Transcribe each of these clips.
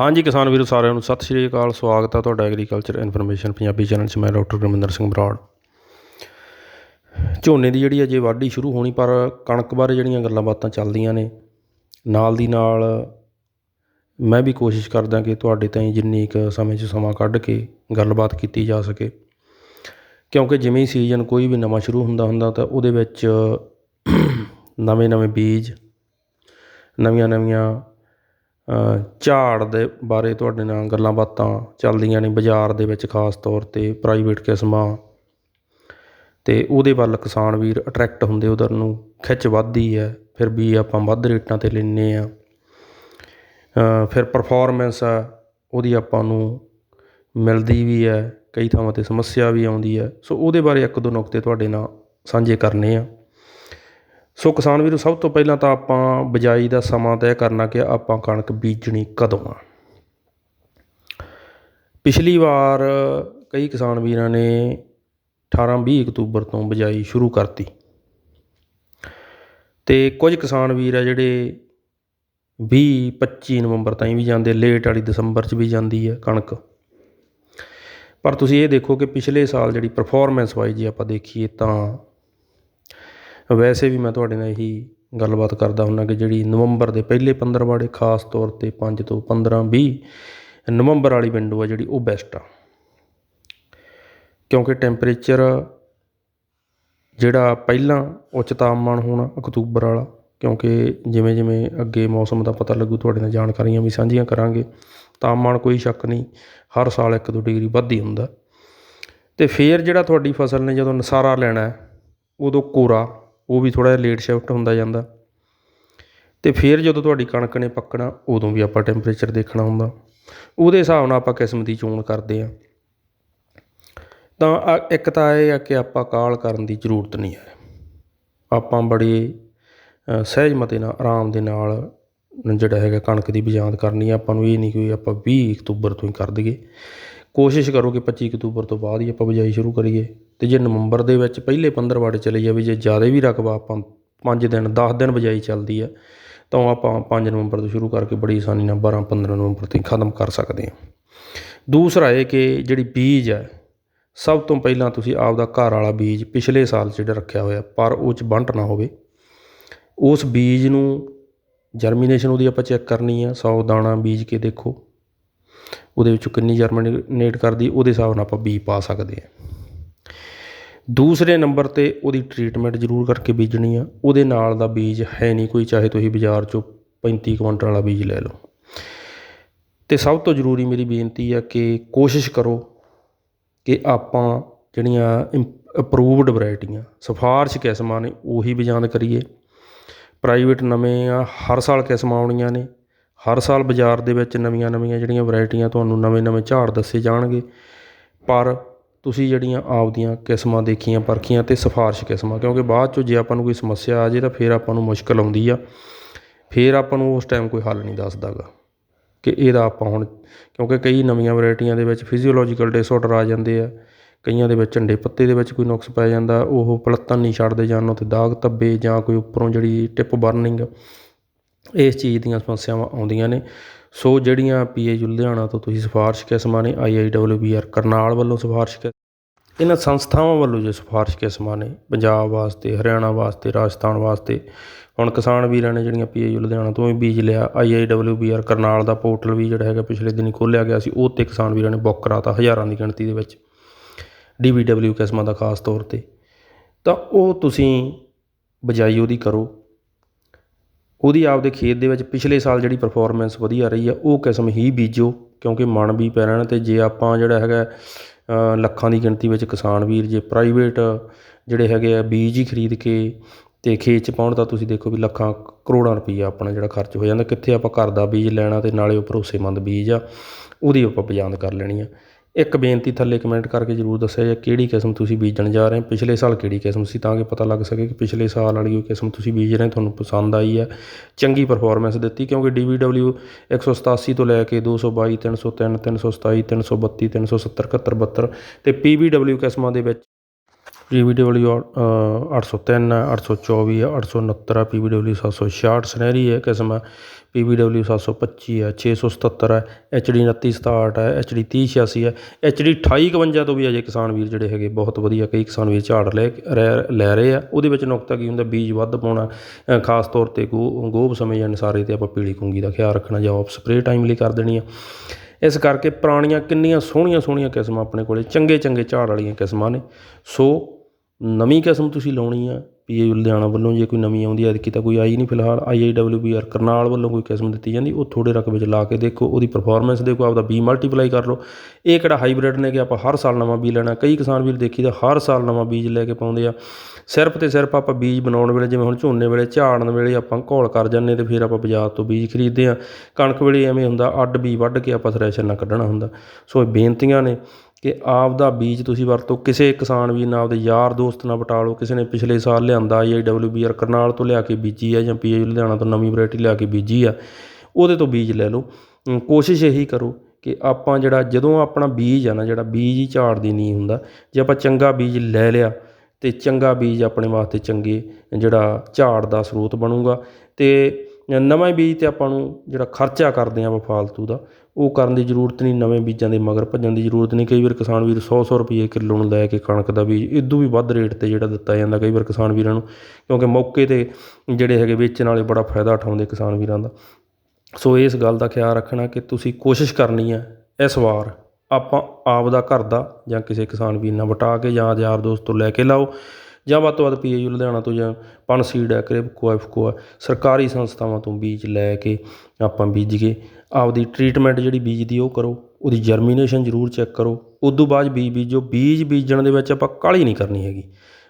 ਹਾਂਜੀ ਕਿਸਾਨ ਵੀਰੋ ਸਾਰਿਆਂ ਨੂੰ ਸਤਿ ਸ਼੍ਰੀ ਅਕਾਲ, ਸਵਾਗਤ ਹੈ ਤੁਹਾਡਾ ਐਗਰੀਕਲਚਰ ਇਨਫੋਰਮੇਸ਼ਨ ਪੰਜਾਬੀ ਚੈਨਲ 'ਚ ਮੈਂ ਡਾਕਟਰ ਗੁਰਮਿੰਦਰ ਸਿੰਘ ਬਰਾੜ। ਝੋਨੇ ਦੀ ਜਿਹੜੀ ਅਜੇ ਵਾਢੀ ਸ਼ੁਰੂ ਹੋਣੀ, ਪਰ ਕਣਕ ਬਾਰੇ ਜਿਹੜੀਆਂ ਗੱਲਾਂ ਬਾਤਾਂ ਚੱਲਦੀਆਂ ਨੇ, ਨਾਲ ਦੀ ਨਾਲ ਮੈਂ ਵੀ ਕੋਸ਼ਿਸ਼ ਕਰਦਾ ਕਿ ਤੁਹਾਡੇ ਤਾਈਂ ਜਿੰਨੀ ਕੁ ਸਮੇਂ 'ਚ ਸਮਾਂ ਕੱਢ ਕੇ ਗੱਲਬਾਤ ਕੀਤੀ ਜਾ ਸਕੇ। ਕਿਉਂਕਿ ਜਿਵੇਂ ਹੀ ਸੀਜ਼ਨ ਕੋਈ ਵੀ ਨਵਾਂ ਸ਼ੁਰੂ ਹੁੰਦਾ ਹੁੰਦਾ, ਤਾਂ ਉਹਦੇ ਵਿੱਚ ਨਵੇਂ ਨਵੇਂ ਬੀਜ ਨਵੀਆਂ ਨਵੀਆਂ ਝਾੜ ਦੇ ਬਾਰੇ ਤੁਹਾਡੇ ਨਾਲ ਗੱਲਾਂ ਬਾਤਾਂ ਚੱਲਦੀਆਂ ਨੇ ਬਾਜ਼ਾਰ ਦੇ ਵਿੱਚ ਖਾਸ ਤੌਰ ਤੇ ਪ੍ਰਾਈਵੇਟ ਕਿਸਮਾਂ। ਅਤੇ ਉਹਦੇ ਵੱਲ ਕਿਸਾਨ ਵੀਰ ਅਟਰੈਕਟ ਹੁੰਦੇ ਉਧਰ ਨੂੰ, ਖਿੱਚ ਵੱਧਦੀ ਹੈ, ਫਿਰ ਵੀ ਆਪਾਂ ਵੱਧ ਰੇਟਾਂ ਤੇ ਲੈਂਦੇ ਹਾਂ। ਫਿਰ ਪਰਫੋਰਮੈਂਸ ਆ, ਉਹਦੀ ਆਪਾਂ ਨੂੰ ਮਿਲਦੀ ਵੀ ਹੈ, ਕਈ ਥਾਵਾਂ ਤੇ ਸਮੱਸਿਆ ਵੀ ਆਉਂਦੀ ਹੈ। ਸੋ ਉਹਦੇ ਬਾਰੇ ਇੱਕ ਦੋ ਨੁਕਤੇ ਤੁਹਾਡੇ ਨਾਲ ਸਾਂਝੇ ਕਰਨੇ ਆ। ਸੋ ਕਿਸਾਨ ਵੀਰੋ, ਸਭ ਤੋਂ ਪਹਿਲਾਂ ਤਾਂ ਆਪਾਂ ਬਿਜਾਈ ਦਾ ਸਮਾਂ ਤੈਅ ਕਰਨਾ ਕਿ ਆਪਾਂ ਕਣਕ ਬੀਜਣੀ ਕਦੋਂ ਆ। ਪਿਛਲੀ ਵਾਰ ਕਈ ਕਿਸਾਨ ਵੀਰਾਂ ਨੇ 18-20 ਅਕਤੂਬਰ ਤੋਂ ਬਿਜਾਈ ਸ਼ੁਰੂ ਕਰਤੀ। ਤੇ ਕੁਝ ਕਿਸਾਨ ਵੀਰ ਆ ਜਿਹੜੇ 20-25 ਨਵੰਬਰ ਤਾਈਂ ਵੀ ਜਾਂਦੇ, ਲੇਟ ਵਾਲੀ ਦਸੰਬਰ 'ਚ ਵੀ ਜਾਂਦੀ ਹੈ ਕਣਕ। ਪਰ ਤੁਸੀਂ ਇਹ ਦੇਖੋ ਕਿ ਪਿਛਲੇ ਸਾਲ ਜਿਹੜੀ ਪਰਫਾਰਮੈਂਸ ਵਾਈਜ਼ ਜੇ ਆਪਾਂ ਦੇਖੀਏ ਤਾਂ ਵੈਸੇ ਵੀ ਮੈਂ ਤੁਹਾਡੇ ਨਾਲ ਇਹੀ ਗੱਲਬਾਤ ਕਰਦਾ ਹੁੰਦਾ ਕਿ ਜਿਹੜੀ ਨਵੰਬਰ ਦੇ ਪਹਿਲੇ 15 ਵਾੜੇ ਖਾਸ ਤੌਰ ਤੇ ਪੰਜ ਤੋਂ 15 20 ਨਵੰਬਰ ਵਾਲੀ ਵਿੰਡੋ ਆ ਜਿਹੜੀ ਉਹ ਬੈਸਟ ਆ। ਕਿਉਂਕਿ ਟੈਂਪਰੇਚਰ ਜਿਹੜਾ ਪਹਿਲਾਂ ਉੱਚ ਤਾਪਮਾਨ ਹੋਣਾ ਅਕਤੂਬਰ ਵਾਲਾ, ਕਿਉਂਕਿ ਜਿਵੇਂ ਜਿਵੇਂ ਅੱਗੇ ਮੌਸਮ ਦਾ ਪਤਾ ਲੱਗੂ, ਤੁਹਾਡੇ ਨਾਲ ਜਾਣਕਾਰੀਆਂ ਵੀ ਸਾਂਝੀਆਂ ਕਰਾਂਗੇ, ਤਾਪਮਾਨ ਕੋਈ ਸ਼ੱਕ ਨਹੀਂ, ਹਰ ਸਾਲ 1-2 ਡਿਗਰੀ ਵੱਧ ਹੀ ਹੁੰਦਾ। ਤੇ ਫੇਰ ਜਿਹੜਾ ਤੁਹਾਡੀ ਫਸਲ ਨੇ ਜਦੋਂ ਨਸਾਰਾ ਲੈਣਾ ਉਦੋਂ ਕੋਰਾ ਉਹ ਵੀ ਥੋੜ੍ਹਾ ਜਿਹਾ ਲੇਟ ਸ਼ਿਫਟ ਹੁੰਦਾ ਜਾਂਦਾ। ਅਤੇ ਫਿਰ ਜਦੋਂ ਤੁਹਾਡੀ ਕਣਕ ਨੇ ਪੱਕਣਾ, ਉਦੋਂ ਵੀ ਆਪਾਂ ਟੈਂਪਰੇਚਰ ਦੇਖਣਾ ਹੁੰਦਾ। ਉਹਦੇ ਹਿਸਾਬ ਨਾਲ ਆਪਾਂ ਕਿਸਮ ਦੀ ਚੋਣ ਕਰਦੇ ਹਾਂ। ਤਾਂ ਇੱਕ ਤਾਂ ਇਹ ਆ ਕਿ ਆਪਾਂ ਕਾਲ ਕਰਨ ਦੀ ਜ਼ਰੂਰਤ ਨਹੀਂ ਹੈ। ਆਪਾਂ ਬੜੇ ਸਹਿਜਮਤੇ ਨਾਲ, ਆਰਾਮ ਦੇ ਨਾਲ ਜਿਹੜਾ ਹੈਗਾ ਕਣਕ ਦੀ ਬਿਜਾਂਦ ਕਰਨੀ ਆਪਾਂ ਨੂੰ ਇਹ ਨਹੀਂ ਕੋਈ ਆਪਾਂ 20 ਅਕਤੂਬਰ ਤੋਂ ਹੀ ਕਰ ਦਈਏ। ਕੋਸ਼ਿਸ਼ ਕਰੋ ਕਿ 25 ਅਕਤੂਬਰ ਤੋਂ ਬਾਅਦ ਹੀ ਆਪਾਂ ਬਿਜਾਈ ਸ਼ੁਰੂ ਕਰੀਏ। ਅਤੇ ਜੇ ਨਵੰਬਰ ਦੇ ਵਿੱਚ ਪਹਿਲੇ 15 ਵਾੜੇ ਚਲੇ ਜਾਵੇ, ਜੇ ਜ਼ਿਆਦਾ ਵੀ ਰਕਬਾ ਆਪਾਂ 5 ਦਿਨ 10 ਦਿਨ ਬਿਜਾਈ ਚੱਲਦੀ ਆ, ਤਾਂ ਉਹ ਆਪਾਂ 5 ਨਵੰਬਰ ਤੋਂ ਸ਼ੁਰੂ ਕਰਕੇ ਬੜੀ ਆਸਾਨੀ ਨਾਲ 12 15 ਨਵੰਬਰ ਤੱਕ ਖਤਮ ਕਰ ਸਕਦੇ ਹਾਂ। ਦੂਸਰਾ ਇਹ ਕਿ ਜਿਹੜੀ ਬੀਜ ਹੈ, ਸਭ ਤੋਂ ਪਹਿਲਾਂ ਤੁਸੀਂ ਆਪਦਾ ਘਰ ਵਾਲਾ ਬੀਜ ਪਿਛਲੇ ਸਾਲ ਜਿਹੜਾ ਰੱਖਿਆ ਹੋਇਆ, ਪਰ ਉਹ ਚ ਬੰਟ ਨਾ ਹੋਵੇ। ਉਸ ਬੀਜ ਨੂੰ ਜਰਮੀਨੇਸ਼ਨ ਉਹਦੀ ਆਪਾਂ ਚੈੱਕ ਕਰਨੀ ਆ 100 ਦਾਣਾ ਬੀਜ ਕੇ ਦੇਖੋ। ਉਹਦੇ ਵਿੱਚੋਂ ਕਿੰਨੀ ਜਰਮਨੇਟ ਕਰਦੀ, ਉਹਦੇ ਹਿਸਾਬ ਨਾਲ ਆਪਾਂ ਬੀਜ ਪਾ ਸਕਦੇ ਆ ਦੂਸਰੇ ਨੰਬਰ ਤੇ ਉਹਦੀ ਟਰੀਟਮੈਂਟ ਜ਼ਰੂਰ ਕਰਕੇ ਬੀਜਣੀ ਆ। ਉਹਦੇ ਨਾਲ ਦਾ ਬੀਜ ਹੈ ਨਹੀਂ ਕੋਈ, ਚਾਹੇ ਤੁਸੀਂ ਬਾਜ਼ਾਰ ਚੋਂ 35 ਕੁਇੰਟਲ ਵਾਲਾ ਬੀਜ ਲੈ ਲਓ। ਤੇ ਸਭ ਤੋਂ ਜ਼ਰੂਰੀ ਮੇਰੀ ਬੇਨਤੀ ਆ ਕਿ ਕੋਸ਼ਿਸ਼ ਕਰੋ ਕਿ ਆਪਾਂ ਜਿਹੜੀਆਂ ਅਪਰੂਵਡ ਵੈਰਾਈਟੀਆਂ ਸਿਫਾਰਸ਼ ਕਿਸਮਾਂ ਨੇ, ਉਹੀ ਬਜਾਂਦ ਕਰੀਏ। ਪ੍ਰਾਈਵੇਟ ਨਵੇਂ ਆ, ਹਰ ਸਾਲ ਕਿਸਮਾਂ ਆਉਣੀਆਂ ਨੇ। ਹਰ ਸਾਲ ਬਾਜ਼ਾਰ ਦੇ ਵਿੱਚ ਨਵੀਆਂ ਨਵੀਆਂ ਜਿਹੜੀਆਂ ਵਰਾਇਟੀਆਂ ਤੁਹਾਨੂੰ ਨਵੇਂ ਨਵੇਂ ਝਾੜ ਦੱਸੇ ਜਾਣਗੇ। ਪਰ ਤੁਸੀਂ ਜਿਹੜੀਆਂ ਆਪਦੀਆਂ ਕਿਸਮਾਂ ਦੇਖੀਆਂ, ਪਰਖੀਆਂ ਅਤੇ ਸਿਫਾਰਸ਼ ਕਿਸਮਾਂ, ਕਿਉਂਕਿ ਬਾਅਦ ਚੋਂ ਜੇ ਆਪਾਂ ਨੂੰ ਕੋਈ ਸਮੱਸਿਆ ਆ ਜੇ ਤਾਂ ਫਿਰ ਆਪਾਂ ਨੂੰ ਮੁਸ਼ਕਲ ਆਉਂਦੀ ਆ। ਫਿਰ ਆਪਾਂ ਨੂੰ ਉਸ ਟਾਈਮ ਕੋਈ ਹੱਲ ਨਹੀਂ ਦੱਸਦਾਗਾ ਕਿ ਇਹਦਾ ਆਪਾਂ ਹੁਣ, ਕਿਉਂਕਿ ਕਈ ਨਵੀਆਂ ਵੈਰਾਈਟੀਆਂ ਦੇ ਵਿੱਚ ਫਿਜ਼ੀਓਲੋਜੀਕਲ ਡਿਸਆਰਡਰ ਆ ਜਾਂਦੇ ਆ। ਕਈਆਂ ਦੇ ਵਿੱਚ ਝੰਡੇ ਪੱਤੇ ਦੇ ਵਿੱਚ ਕੋਈ ਨੁਕਸ ਪੈ ਜਾਂਦਾ, ਉਹ ਪਲੱਤਨ ਨਹੀਂ ਛੱਡਦੇ ਜਾਂ ਤੇ ਦਾਗ ਧੱਬੇ ਜਾਂ ਕੋਈ ਉੱਪਰੋਂ ਜਿਹੜੀ ਟਿਪ ਬਰਨਿੰਗ ਇਸ ਚੀਜ਼ ਦੀਆਂ ਸਮੱਸਿਆਵਾਂ ਆਉਂਦੀਆਂ ਨੇ। ਸੋ ਜਿਹੜੀਆਂ ਪੀ ਪੀਏ ਲੁਧਿਆਣਾ ਤੋਂ ਤੁਸੀਂ ਸਿਫਾਰਸ਼ ਕਿਸਮਾਂ ਨੇ I I W B R Karnal ਵੱਲੋਂ ਸਿਫਾਰਸ਼ ਕਿ ਇਹਨਾਂ ਸੰਸਥਾਵਾਂ ਵੱਲੋਂ ਜੋ ਸਿਫਾਰਸ਼ ਕਿਸਮਾਂ ਨੇ ਪੰਜਾਬ ਵਾਸਤੇ, ਹਰਿਆਣਾ ਵਾਸਤੇ, ਰਾਜਸਥਾਨ ਵਾਸਤੇ, ਹੁਣ ਕਿਸਾਨ ਵੀਰਾਂ ਨੇ ਜਿਹੜੀਆਂ ਪੀਏ ਲੁਧਿਆਣਾ ਤੋਂ ਵੀ ਬੀਜ ਲਿਆ ਆਈਆਈਡਬਲਯੂਬੀਆਰ ਕਰਨਾਲ ਦਾ ਪੋਰਟਲ ਵੀ ਜਿਹੜਾ ਹੈਗਾ ਪਿਛਲੇ ਦਿਨੀ ਖੋਲ੍ਹਿਆ ਗਿਆ ਸੀ, ਉਹ 'ਤੇ ਕਿਸਾਨ ਵੀਰਾਂ ਨੇ ਬੁੱਕ ਕਰਾਤਾ ਹਜ਼ਾਰਾਂ ਦੀ ਗਿਣਤੀ ਦੇ ਵਿੱਚ ਡੀਬੀਡਬਲਯੂ ਕਿਸਮਾਂ ਦਾ ਖਾਸ ਤੌਰ ਤੇ। ਤਾਂ ਉਹ ਤੁਸੀਂ ਬਜਾਈ ਉਹਦੀ ਕਰੋ। ਉਹਦੀ ਆਪਦੇ ਖੇਤ ਦੇ ਵਿੱਚ ਪਿਛਲੇ ਸਾਲ ਜਿਹੜੀ ਪਰਫੋਰਮੈਂਸ ਵਧੀਆ ਰਹੀ ਆ, ਉਹ ਕਿਸਮ ਹੀ ਬੀਜੋ, ਕਿਉਂਕਿ ਮਣ ਵੀ ਪੈ ਰਹਿਣ ਅਤੇ ਜੇ ਆਪਾਂ ਜਿਹੜਾ ਹੈਗਾ ਲੱਖਾਂ ਦੀ ਗਿਣਤੀ ਵਿੱਚ ਕਿਸਾਨ ਵੀਰ ਜੇ ਪ੍ਰਾਈਵੇਟ ਜਿਹੜੇ ਹੈਗੇ ਆ, ਬੀਜ ਹੀ ਖਰੀਦ ਕੇ ਅਤੇ ਖੇਤ 'ਚ ਪਾਉਣ, ਤਾਂ ਤੁਸੀਂ ਦੇਖੋ ਵੀ ਲੱਖਾਂ, ਕਰੋੜਾਂ ਰੁਪਈਆ ਆਪਣਾ ਜਿਹੜਾ ਖਰਚ ਹੋ ਜਾਂਦਾ। ਕਿੱਥੇ ਆਪਾਂ ਘਰ ਦਾ ਬੀਜ ਲੈਣਾ ਅਤੇ ਨਾਲੇ ਉਹ ਭਰੋਸੇਮੰਦ ਬੀਜ ਆ, ਉਹਦੀ ਆਪਾਂ ਪਛਾਣ ਕਰ ਲੈਣੀ ਆ। ਇੱਕ ਬੇਨਤੀ ਥੱਲੇ ਕਮੈਂਟ ਕਰਕੇ ਜਰੂਰ ਦੱਸਿਆ ਜੇ ਕਿਹੜੀ ਕਿਸਮ ਤੁਸੀਂ ਬੀਜਣ ਜਾ ਰਹੇ ਪਿਛਲੇ ਸਾਲ ਕਿਹੜੀ ਕਿਸਮ ਸੀ ਤਾਂ ਕਿ ਪਤਾ ਲੱਗ ਸਕੇ ਕਿ ਪਿਛਲੇ ਸਾਲ ਵਾਲੀ ਉਹ ਕਿਸਮ ਤੁਸੀਂ ਬੀਜ ਰਹੇ ਤੁਹਾਨੂੰ ਪਸੰਦ ਆਈ ਹੈ। ਚੰਗੀ ਪਰਫਾਰਮੈਂਸ ਦਿੱਤੀ ਕਿਉਂਕਿ DVW 187 ਤੋਂ ਲੈ ਕੇ 222 303 327 332 370 71 72 ਤੇ PBW ਕਿਸਮਾਂ ਦੇ ਵਿੱਚ PBW ਅ, 803 ਹੈ 824 ਹੈ 869 ਹੈ PBW 766 ਸੁਨਹਿਰੀ ਹੈ ਕਿਸਮ ਹੈ। PBW 725 ਹੈ 677 ਹੈ HD 2967 ਹੈ HD 3086 ਹੈ HD 2851 ਤੋਂ ਵੀ ਅਜੇ ਕਿਸਾਨ ਵੀਰ ਜਿਹੜੇ ਹੈਗੇ ਬਹੁਤ ਵਧੀਆ ਕਈ ਕਿਸਾਨ ਵੀਰ ਝਾੜ ਲੈ ਰਹਿ- ਲੈ ਰਹੇ ਆ। ਉਹਦੇ ਵਿੱਚ ਨੁਕਤਾ ਕੀ ਹੁੰਦਾ? ਬੀਜ ਵੱਧ ਪਾਉਣਾ ਖਾਸ ਤੌਰ ਤੇ ਗੋ, ਗੋਭ ਸਮੇਂ ਜਾਂ ਨਸਾਰੇ ਤੇ ਆਪਾਂ ਪੀਲੀ ਕੁੰਗੀ ਦਾ ਖਿਆਲ ਰੱਖਣਾ ਜਾਂ ਆਪ ਸਪਰੇਅ ਟਾਈਮਲੀ ਕਰ ਦੇਣੀ ਆ। ਇਸ ਕਰਕੇ ਪੁਰਾਣੀਆਂ ਕਿੰਨੀਆਂ ਸੋਹਣੀਆਂ ਸੋਹਣੀਆਂ ਕਿਸਮਾਂ ਆਪਣੇ ਕੋਲੇ, ਚੰਗੇ ਚੰਗੇ ਝਾੜ ਵਾਲੀਆਂ ਕਿਸਮਾਂ ਨੇ। ਸੋ ਨਵੀਂ ਕਿਸਮ ਤੁਸੀਂ ਲਾਉਣੀ ਆ ਪੀ ਆਈ ਲੁਧਿਆਣਾ ਵੱਲੋਂ ਜੇ ਕੋਈ ਨਵੀਂ ਆਉਂਦੀ ਐ ਐਤਕੀ ਤਾਂ ਕੋਈ ਆਈ ਨਹੀਂ ਫਿਲਹਾਲ। I I W B R Karnal ਵੱਲੋਂ ਕੋਈ ਕਿਸਮ ਦਿੱਤੀ ਜਾਂਦੀ, ਉਹ ਥੋੜੇ ਰਕਬੇ 'ਚ ਲਾ ਕੇ ਦੇਖੋ, ਉਹਦੀ ਪਰਫਾਰਮੈਂਸ ਦੇਖੋ, ਆਪਦਾ ਬੀ ਮਲਟੀਪਲਾਈ ਕਰ ਲਓ। ਇਹ ਕਿਹੜਾ ਹਾਈਬ੍ਰਿਡ ਨੇ ਕਿ ਆਪਾਂ ਹਰ ਸਾਲ ਨਵਾਂ ਬੀਜ ਲੈਣਾ। ਕਈ ਕਿਸਾਨ ਵੀਰ ਦੇਖੀ ਤਾਂ ਹਰ ਸਾਲ ਨਵਾਂ ਬੀਜ ਲੈ ਕੇ ਪਾਉਂਦੇ ਆ। ਸਿਰਫ ਤੇ ਸਿਰਫ ਆਪਾਂ ਬੀਜ ਬਣਾਉਣ ਵੇਲੇ, ਜਿਵੇਂ ਹੁਣ ਝੋਨੇ ਵੇਲੇ, ਝਾੜਨ ਵੇਲੇ ਆਪਾਂ ਘੋਲ ਕਰ ਜਾਂਦੇ ਤੇ ਫਿਰ ਆਪਾਂ ਬਾਜ਼ਾਰ ਤੋਂ ਬੀਜ ਖਰੀਦਦੇ ਆ। ਕਣਕ ਵੇਲੇ ਐਵੇਂ ਹੁੰਦਾ, ਅੱਡ ਬੀ ਵੱਢ ਕੇ ਆਪਾਂ ਥ੍ਰੈਸ਼ਰ ਨਾਲ ਕੱਢਣਾ ਹੁੰਦਾ। ਸੋ ਇਹ ਬੇਨਤੀਆਂ ਨੇ। ਕਿ ਆਪ ਦਾ ਬੀਜ ਤੁਸੀਂ ਵਰਤੋ, ਕਿਸੇ ਕਿਸਾਨ ਵੀਰ ਨਾਲ, ਆਪਦੇ ਯਾਰ ਦੋਸਤ ਨਾਲ ਵਟਾ ਲਓ, ਕਿਸੇ ਨੇ ਪਿਛਲੇ ਸਾਲ ਲਿਆਂਦਾ ਆਈਡਬਲਿਊਬੀਆਰ ਕਰਨਾਲ ਤੋਂ ਲਿਆ ਕੇ ਬੀਜੀ ਆ ਜਾਂ ਪੀਏ ਲੁਧਿਆਣਾ ਤੋਂ ਨਵੀਂ ਵੈਰਾਈਟੀ ਲਿਆ ਕੇ ਬੀਜੀ ਆ, ਉਹਦੇ ਤੋਂ ਬੀਜ ਲੈ ਲਓ। ਕੋਸ਼ਿਸ਼ ਇਹੀ ਕਰੋ ਕਿ ਆਪਾਂ ਜਿਹੜਾ, ਜਦੋਂ ਆਪਣਾ ਬੀਜ ਆ ਨਾ, ਜਿਹੜਾ ਬੀਜ ਹੀ ਝਾੜਦੀ ਨਹੀਂ ਹੁੰਦਾ, ਜੇ ਆਪਾਂ ਚੰਗਾ ਬੀਜ ਲੈ ਲਿਆ ਤੇ ਚੰਗਾ ਬੀਜ ਆਪਣੇ ਵਾਸਤੇ ਚੰਗੇ ਜਿਹੜਾ ਝਾੜ ਦਾ ਸਰੋਤ ਬਣੂਗਾ ਤੇ ਨਵਾਂ ਬੀਜ ਤੇ ਆਪਾਂ ਨੂੰ ਜਿਹੜਾ ਖਰਚਾ ਕਰਦੇ ਹਾਂ ਆਪਾਂ ਫਾਲਤੂ ਦਾ, ਉਹ ਕਰਨ ਦੀ ਜ਼ਰੂਰਤ ਨਹੀਂ, ਨਵੇਂ ਬੀਜਾਂ ਦੇ ਮਗਰ ਭੱਜਣ ਦੀ ਜ਼ਰੂਰਤ ਨਹੀਂ। ਕਈ ਵਾਰ ਕਿਸਾਨ ਵੀਰ ਸੌ ਸੌ ਰੁਪਏ ਕਿੱਲੋ ਨੂੰ ਲੈ ਕੇ ਕਣਕ ਦਾ ਬੀਜ ਇਦੋਂ ਵੀ ਵੱਧ ਰੇਟ ਤੇ ਜਿਹੜਾ ਦਿੱਤਾ ਜਾਂਦਾ ਕਈ ਵਾਰ ਕਿਸਾਨ ਵੀਰਾਂ ਨੂੰ, ਕਿਉਂਕਿ ਮੌਕੇ ਤੇ ਜਿਹੜੇ ਹੈਗੇ ਵੇਚਣ ਵਾਲੇ ਬੜਾ ਫਾਇਦਾ ਉਠਾਉਂਦੇ ਕਿਸਾਨ ਵੀਰਾਂ ਦਾ। ਸੋ ਇਸ ਗੱਲ ਦਾ ਖਿਆਲ ਰੱਖਣਾ ਕਿ ਤੁਸੀਂ ਕੋਸ਼ਿਸ਼ ਕਰਨੀ ਹੈ, ਇਸ ਵਾਰ ਆਪਾਂ ਆਪ ਦਾ ਘਰ ਦਾ ਜਾਂ ਕਿਸੇ ਕਿਸਾਨ ਵੀਰ ਨਾਲ ਵਟਾ ਕੇ ਜਾਂ ਯਾਰ ਦੋਸਤ ਤੋਂ ਲੈ ਕੇ ਲਾਓ। ਜਾਂ ਵੱਧ ਤੋਂ ਵੱਧ ਪੀਏਯੂ ਲੁਧਿਆਣਾ ਤੋਂ ਜਾਂ ਪਨ ਸੀਡ ਹੈ ਕ੍ਰਿਪਕੋ ਐਫਕੋ ਹੈ, ਸਰਕਾਰੀ ਸੰਸਥਾਵਾਂ ਤੋਂ ਬੀਜ ਲੈ ਕੇ ਆਪਾਂ ਬੀਜ ਕੇ ਆਪਦੀ ਟਰੀਟਮੈਂਟ ਜਿਹੜੀ ਬੀਜ ਦੀ ਉਹ ਕਰੋ। ਉਹਦੀ ਜਰਮੀਨੇਸ਼ਨ ਜ਼ਰੂਰ ਚੈੱਕ ਕਰੋ। ਉਦੋਂ ਬਾਅਦ ਬੀਜ ਬੀਜੋ। ਬੀਜ ਬੀਜਣ ਦੇ ਵਿੱਚ ਆਪਾਂ ਕਾਹਲੀ ਨਹੀਂ ਕਰਨੀ ਹੈਗੀ।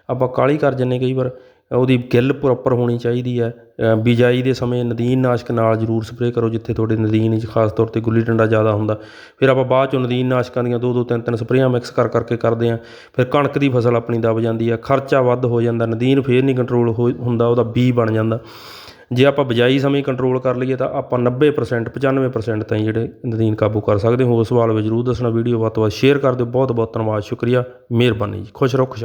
ਆਪਾਂ ਕਾਹਲੀ ਕਰ ਜੰਨੇ ਕਈ ਵਾਰ। ਉਹਦੀ ਗਿੱਲ ਪ੍ਰੋਪਰ ਹੋਣੀ ਚਾਹੀਦੀ ਹੈ। ਬਿਜਾਈ ਦੇ ਸਮੇਂ ਨਦੀਨ ਨਾਸ਼ਕ ਨਾਲ ਜ਼ਰੂਰ ਸਪਰੇਅ ਕਰੋ ਜਿੱਥੇ ਤੁਹਾਡੇ ਨਦੀਨ 'ਚ ਖਾਸ ਤੌਰ ਤੇ ਗੁੱਲੀ ਡੰਡਾ ਜ਼ਿਆਦਾ ਹੁੰਦਾ। ਫਿਰ ਆਪਾਂ ਬਾਅਦ ਚੋਂ ਨਦੀਨ ਨਾਸ਼ਕਾਂ ਦੀਆਂ ਦੋ ਦੋ ਤਿੰਨ ਤਿੰਨ ਸਪਰੇਆਂ ਮਿਕਸ ਕਰ ਕਰਕੇ ਕਰਦੇ ਹਾਂ। ਫਿਰ ਕਣਕ ਦੀ ਫਸਲ ਆਪਣੀ ਦਬ ਜਾਂਦੀ ਹੈ। ਖਰਚਾ ਵੱਧ ਹੋ ਜਾਂਦਾ, ਨਦੀਨ ਫੇਰ ਨਹੀਂ ਕੰਟਰੋਲ ਹੋ ਹੁੰਦਾ, ਉਹਦਾ ਬੀ ਬਣ ਜਾਂਦਾ। ਜੇ ਆਪਾਂ ਬਿਜਾਈ ਸਮੇਂ ਕੰਟਰੋਲ ਕਰ ਲਈਏ ਤਾਂ ਆਪਾਂ 90% 95% ਤਾਈਂ ਜਿਹੜੇ ਨਦੀਨ ਕਾਬੂ ਕਰ ਸਕਦੇ ਹੋ। ਉਸ ਸਵਾਲ ਵਿੱਚ ਜ਼ਰੂਰ ਦੱਸਣਾ। ਵੀਡੀਓ ਵੱਧ ਤੋਂ ਵੱਧ ਸ਼ੇਅਰ ਕਰ ਦਿਓ। ਬਹੁਤ ਬਹੁਤ ਧੰਨਵਾਦ। ਸ਼ੁਕਰੀਆ। ਮਿਹਰਬਾਨੀ ਜੀ। ਖੁਸ਼ ਰਹੋ, ਖੁਸ਼